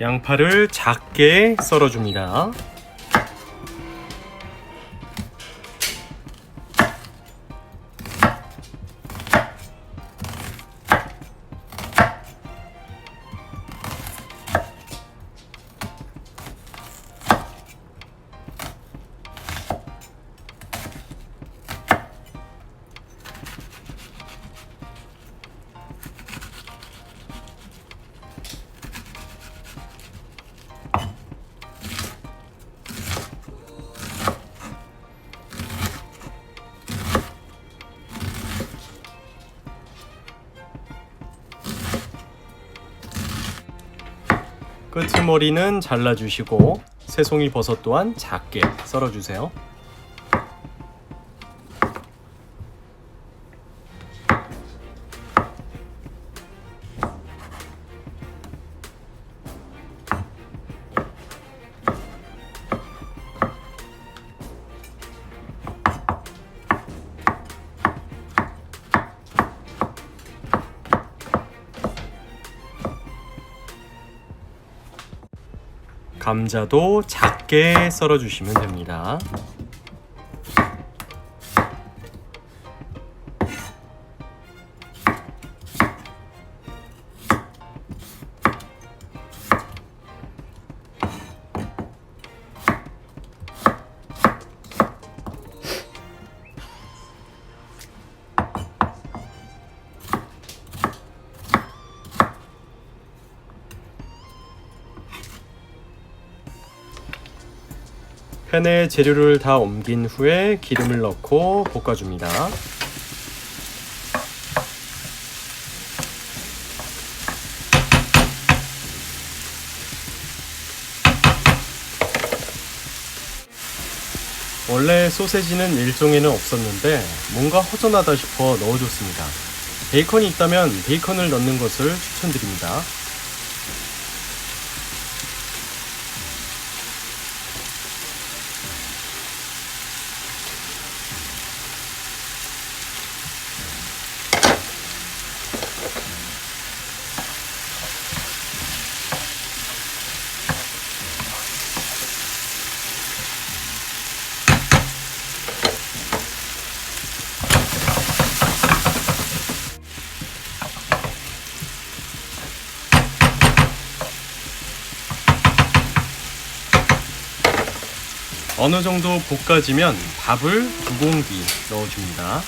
양파를 작게 썰어줍니다. 끄트머리는 잘라주시고 새송이 버섯 또한 작게 썰어주세요. 감자도 작게 썰어주시면 됩니다. 팬에 재료를 다 옮긴 후에 기름을 넣고 볶아줍니다. 원래 소세지는 일종에는 없었는데 뭔가 허전하다 싶어 넣어줬습니다. 베이컨이 있다면 베이컨을 넣는 것을 추천드립니다. 어느 정도 볶아지면 밥을 두 공기 넣어줍니다.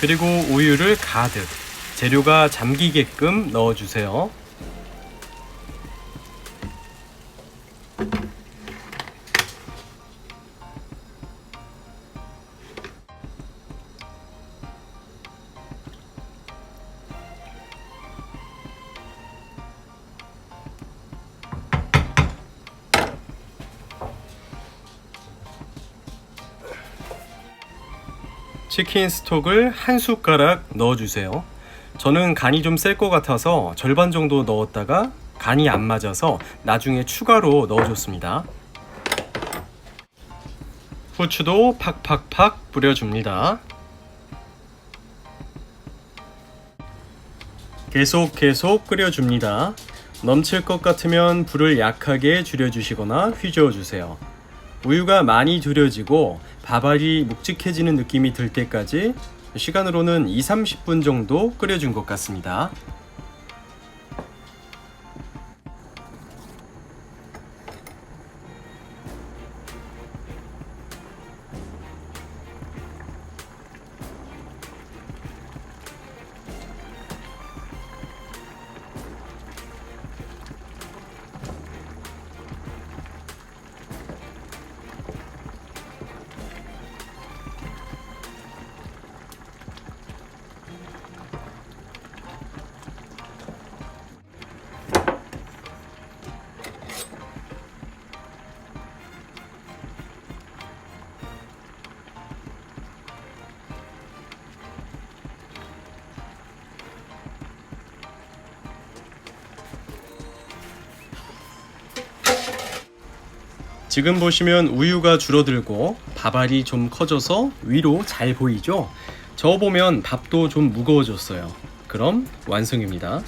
그리고 우유를 가득 재료가 잠기게끔 넣어주세요. 치킨 스톡을 한 숟가락 넣어주세요. 저는 간이 좀 셀 것 같아서 절반 정도 넣었다가 간이 안 맞아서 나중에 추가로 넣어줬습니다. 후추도 팍팍팍 뿌려줍니다. 계속 계속 끓여줍니다. 넘칠 것 같으면 불을 약하게 줄여주시거나 휘저어주세요. 우유가 많이 두려지고 밥알이 묵직해지는 느낌이 들 때까지 시간으로는 2, 30분 정도 끓여준 것 같습니다. 지금 보시면 우유가 줄어들고 밥알이 좀 커져서 위로 잘 보이죠? 저 보면 밥도 좀 무거워졌어요. 그럼 완성입니다.